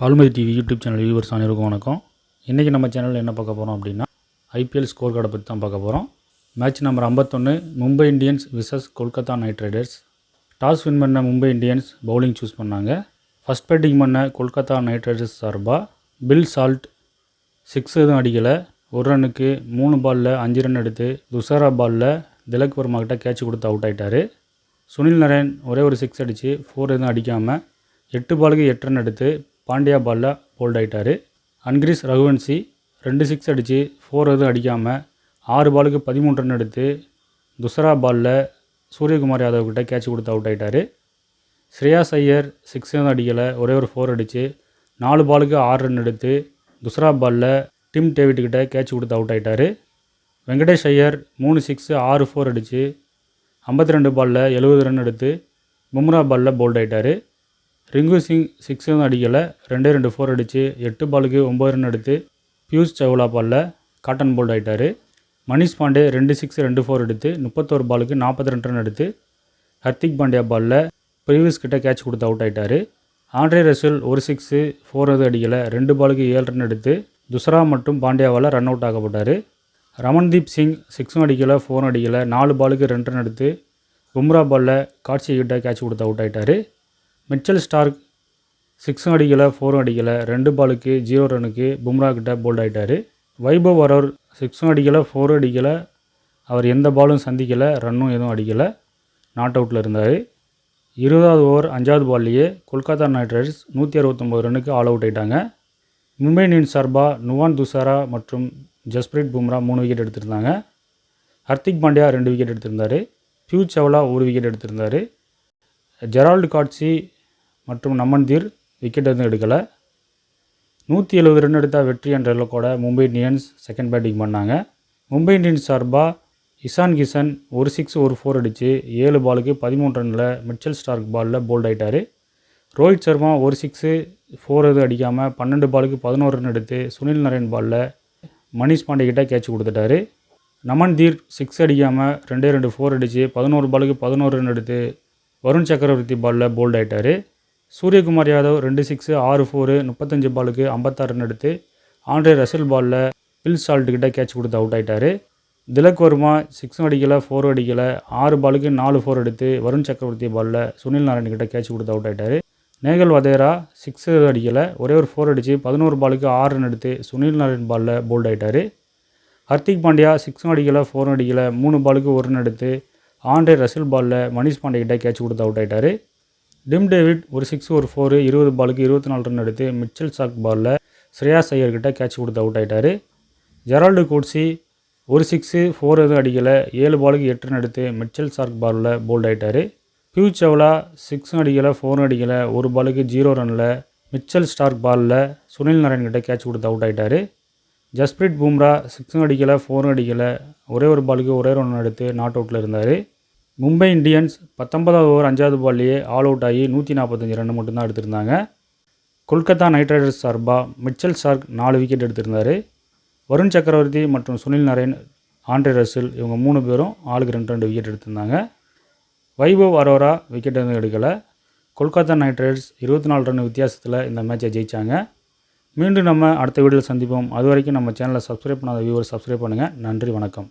Balumathi TV YouTube channel viewers அனைவருக்கும் வணக்கம். இன்றைக்கி நம்ம சேனலில் என்ன பார்க்க போகிறோம் அப்படின்னா ஐபிஎல் ஸ்கோர் கார்டை பற்றி தான் பார்க்க போகிறோம் மேட்ச் நம்பர் ஐம்பத்தொன்று Mumbai Indians versus Kolkata Knight Riders toss win பண்ண மும்பை இந்தியன்ஸ் பவுலிங் சூஸ் பண்ணாங்க. ஃபஸ்ட் பேட்டிங் பண்ண கொல்கத்தா நைட் ரைடர்ஸ் சார்பாக பில் சால்ட் சிக்ஸ் எதுவும் அடிக்கலை. ஒரு ரன்னுக்கு மூணு பாலில் அஞ்சு ரன் எடுத்து துசாரா பாலில் திலக் வர்மா கிட்ட கேட்ச் கொடுத்து அவுட் ஆகிட்டாரு சுனில் நரேன் ஒரே ஒரு சிக்ஸ் அடித்து ஃபோர் எதுவும் அடிக்காமல் எட்டு பாலுக்கு எட்டு ரன் எடுத்து பாண்டியா பாலில் போல்ட் ஆகிட்டார் அன்கிரிஸ் ரகுவன்சி ரெண்டு சிக்ஸ் அடித்து ஃபோர் எதுவும் அடிக்காமல் ஆறு பாலுக்கு பதிமூணு ரன் எடுத்து துசரா பாலில் சூரியகுமார் யாதவ் கிட்ட கேட்ச் கொடுத்து அவுட் ஆகிட்டார் ஸ்ரேயாஸ் ஐயர் சிக்ஸ் எதுவும் அடிக்கலை ஒரே ஒரு ஃபோர் அடித்து நாலு பாலுக்கு ஆறு ரன் எடுத்து துசரா பாலில் டிம் டேவிட்கிட்ட கேட்ச் கொடுத்து அவுட் ஆகிட்டார் வெங்கடேஷ் ஐயர் மூணு சிக்ஸு ஆறு ஃபோர் அடித்து ஐம்பத்தி ரெண்டு பாலில் எழுபது ரன் எடுத்து பும்ரா பாலில் போல்ட் ஆகிட்டார் ரிங்கு சிங் சிக்ஸ் எதுவும் அடிக்கலை ரெண்டே ரெண்டு ஃபோர் அடித்து எட்டு பாலுக்கு ஒம்பது ரன் எடுத்து பியூஷ் சவுலா பாலில் காட்டன் போல்ட் ஆகிட்டார் மணிஷ் பாண்டே ரெண்டு சிக்ஸ் ரெண்டு ஃபோர் எடுத்து முப்பத்தோரு பாலுக்கு நாற்பத்தி ரெண்டு ரன் எடுத்து ஹர்திக் பாண்டியா பாலில் ப்ரீவியஸ் கிட்ட கேட்ச் கொடுத்து அவுட் ஆகிட்டார் ஆண்ட்ரே ரசல் ஒரு சிக்ஸு ஃபோர் எதுவும் அடிக்கலை ரெண்டு பாலுக்கு ஏழு ரன் எடுத்து துசரா மற்றும் பாண்டியாவால் ரன் அவுட் ஆகப்பட்டார். ரமன்தீப் சிங் சிக்ஸும் அடிக்கலை ஃபோரும் அடிக்கலை நாலு பாலுக்கு ரெண்டு ரன் எடுத்து பும்ரா பாலில் காட்சி கிட்ட கேட்ச் கொடுத்து அவுட் ஆகிட்டார் மிச்சல் ஸ்டார்க் சிக்ஸும் அடிக்கலை ஃபோரும் அடிக்கலை. ரெண்டு பாலுக்கு ஜீரோ ரனுக்கு பும்ரா கிட்ட போல்ட் ஆகிட்டார் வைபவ் வரவர் சிக்ஸும் அடிக்கலை ஃபோரும் அடிக்கலை. அவர் எந்த பாலும் சந்திக்கலை ரன்னும் எதுவும் அடிக்கலை. நாட் அவுட்டில் இருந்தார். இருபதாவது ஓவர் அஞ்சாவது பால்லையே கொல்கத்தா நைட் ரைடர்ஸ் நூற்றி அறுபத்தொம்போது ரன்னுக்கு ஆல் அவுட் ஆயிட்டாங்க. மும்பை இந்தியன்ஸ் சார்பாக நுவான் துசாரா மற்றும் ஜஸ்பிரீத் பும்ரா மூணு விக்கெட் எடுத்திருந்தாங்க. ஹர்திக் பாண்டியா ரெண்டு விக்கெட் எடுத்திருந்தார். பியூ சவ்லா ஒரு விக்கெட் எடுத்திருந்தார். ஜெரால்டு காட்சி மற்றும் நமன்தீர் விக்கெட் எதுவும் எடுக்கலை. நூற்றி எழுபது ரன் எடுத்தால் வெற்றி என்ற இலக்கோட மும்பை இந்தியன்ஸ் செகண்ட் பேட்டிங் பண்ணாங்க. மும்பை இந்தியன்ஸ் சார்பாக இசான் கிஷன் ஒரு சிக்ஸ் ஒரு ஃபோர் அடித்து ஏழு பாலுக்கு பதிமூணு ரனில் மிச்சல் ஸ்டார்க் பாலில் போல்ட் ஆயிட்டார். ரோஹித் சர்மா ஒரு சிக்ஸு ஃபோர் எதுவும் அடிக்காமல் பன்னெண்டு பாலுக்கு பதினோரு ரன் எடுத்து சுனில் நரேன் பாலில் மணிஷ் பாண்டே கிட்டே கேட்ச் கொடுத்துட்டாரு. நமன்தீர் சிக்ஸ் அடிக்காமல் ரெண்டே ரெண்டு ஃபோர் அடித்து பதினோரு பாலுக்கு பதினோரு ரன் எடுத்து வருண் சக்கரவர்த்தி பாலில் போல்ட் ஆகிட்டார் சூரியகுமார் யாதவ் ரெண்டு சிக்ஸு ஆறு ஃபோரு முப்பத்தஞ்சு பாலுக்கு ஐம்பத்தாறு ரன் எடுத்து ஆண்ட்ரே ரசல் பாலில் பில் சால்ட்டுக்கிட்ட கேட்ச் கொடுத்து அவுட் ஆயிட்டார். திலக் வர்மா சிக்ஸும் அடிக்கலை ஃபோரும் அடிக்கலை ஆறு பாலுக்கு நாலு ஃபோர் எடுத்து வருண் சக்கரவர்த்தி பாலில் சுனில் நாராயண் கிட்ட கேட்ச் கொடுத்து அவுட் ஆயிட்டார். நேகல் வதேரா சிக்ஸ் அடிக்கலை ஒரே ஒரு ஃபோர் அடித்து பதினோரு பாலுக்கு ஆறு ரன் எடுத்து சுனில் நாராயண் பாலில் போல்ட் ஆயிட்டார். ஹர்திக் பாண்டியா சிக்ஸும் அடிக்கலை ஃபோரும் அடிக்கலை மூணு பாலுக்கு ஒரு ரன் எடுத்து ஆண்ட்ரே ரசில் பாலில் மணிஷ் பாண்டே கிட்ட கேட்ச் கொடுத்து அவுட் ஆகிட்டாரு டிம் டேவிட் ஒரு சிக்ஸ் ஒரு ஃபோரு இருபது பாலுக்கு இருபத்தி நாலு ரன் எடுத்து மிச்சல் சாக் பாலில் ஸ்ரேயாஸ் ஐயர் கேட்ச் கொடுத்து அவுட் ஆகிட்டார் ஜெரால்டு கோட்ஸி ஒரு சிக்ஸு ஃபோர் எதுவும் அடிக்கலை. ஏழு பாலுக்கு எட்டு ரன் எடுத்து மிச்சல் சார்க் பாலில் போல்ட் ஆயிட்டார். பியூ சவ்லா சிக்ஸும் அடிக்கலை ஃபோரும் அடிக்கலை. ஒரு பாலுக்கு ஜீரோ ரனில் மிச்சல் ஸ்டார்க் பாலில் சுனில் நாராயண் கிட்ட கேட்ச் கொடுத்து அவுட் ஆகிட்டார் ஜஸ்பிரீத் பும்ரா சிக்ஸும் அடிக்கலை ஃபோரும் அடிக்கலை. ஒரே ஒரு பாலுக்கு ஒரே ரன் எடுத்து நாட் அவுட்டில் இருந்தார். மும்பை இந்தியன்ஸ் பத்தொன்பதாவது ஓவர் அஞ்சாவது பால்லேயே ஆல் அவுட் ஆகி நூற்றி நாற்பத்தஞ்சு ரன் மட்டும்தான் எடுத்திருந்தாங்க. கொல்கத்தா நைட் ரைடர்ஸ் சார்பாக மிச்சல் சார்க் நாலு விக்கெட் எடுத்திருந்தார். வருண் சக்கரவர்த்தி மற்றும் சுனில் நரேன் ஆண்ட்ரே ரசில் இவங்க மூணு பேரும் ஆளுக்கு ரெண்டு ரெண்டு விக்கெட் எடுத்திருந்தாங்க. வைபவ் அரோரா விக்கெட் எதுவும் எடுக்கலை. கொல்கத்தா நைட் ரைடர்ஸ் இருபத்தி நாலு ரன் வித்தியாசத்தில் இந்த மேட்சை ஜெயித்தாங்க மீண்டும் நம்ம அடுத்த வீடியோவில் சந்திப்போம். அது வரைக்கும் நம்ம சேனலை சப்ஸ்கிரைப் பண்ணாத வியூவர் சப்ஸ்கிரைப் பண்ணுங்கள் நன்றி வணக்கம்.